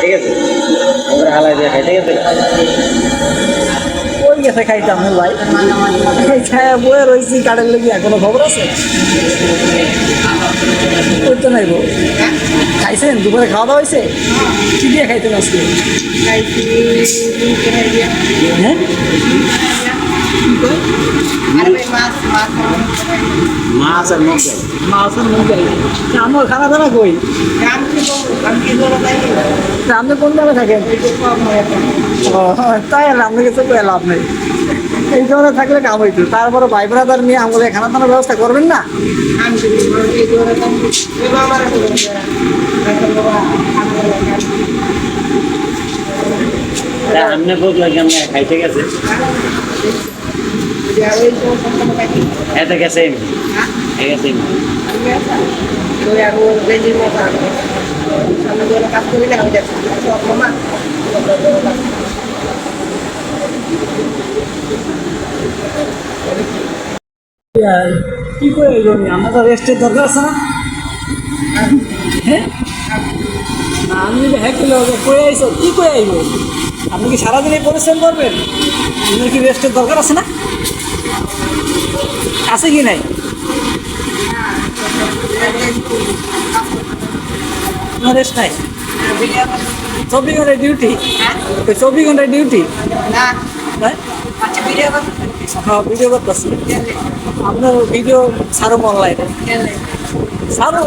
ঠিক আছে? হালাই দিয়ে খাই ঠিক আছে? ওই গেছে খাইতাম ভাই। এই ছায়া বয়ে রয়েছি কাঠের লেগে এখনও খবর আছে? ওই তো নাই বউ। খাইছেন? দুপুরে খাওয়া দাওয়া হয়েছে কি দিয়ে খাইতেন আজকে? হ্যাঁ? মাছ আর মুখ দেয় মাছের মুখ আমার খানা দানা কই? আপনি কোন জায়গায় থাকেন ও, তাই আর আপনি কিছু করে লাভ নেই। এই ধরনের থাকলে কাম হইতো। তারপরে ভাই ব্রাদার নিয়ে আমাদের খানা দানার ব্যবস্থা করবেন না? আমনে বুঝলো কেমন খাইতে গেছে। এতে গেছে এমনি। গেছে এমনি। কি করে আমার তো রেস্টের দরকার আছে না। হ্যাঁ? আমি যদি হ্যাঁ করলে হবে করে আইসো, কি করে আইব? আপনি কি সারাদিন পরিশ্রম করবেন? আপনার কি রেস্টের দরকার আছে না? আছে কি নাই? রেস্ট নাই। চব্বিশ ঘণ্টার ডিউটি চব্বিশ ঘণ্টার ডিউটি হ্যাঁ? হ্যাঁ ভিডিও করতেছি। আপনার ভিডিও ছাড়ব অনলাইনে ছাড়ো।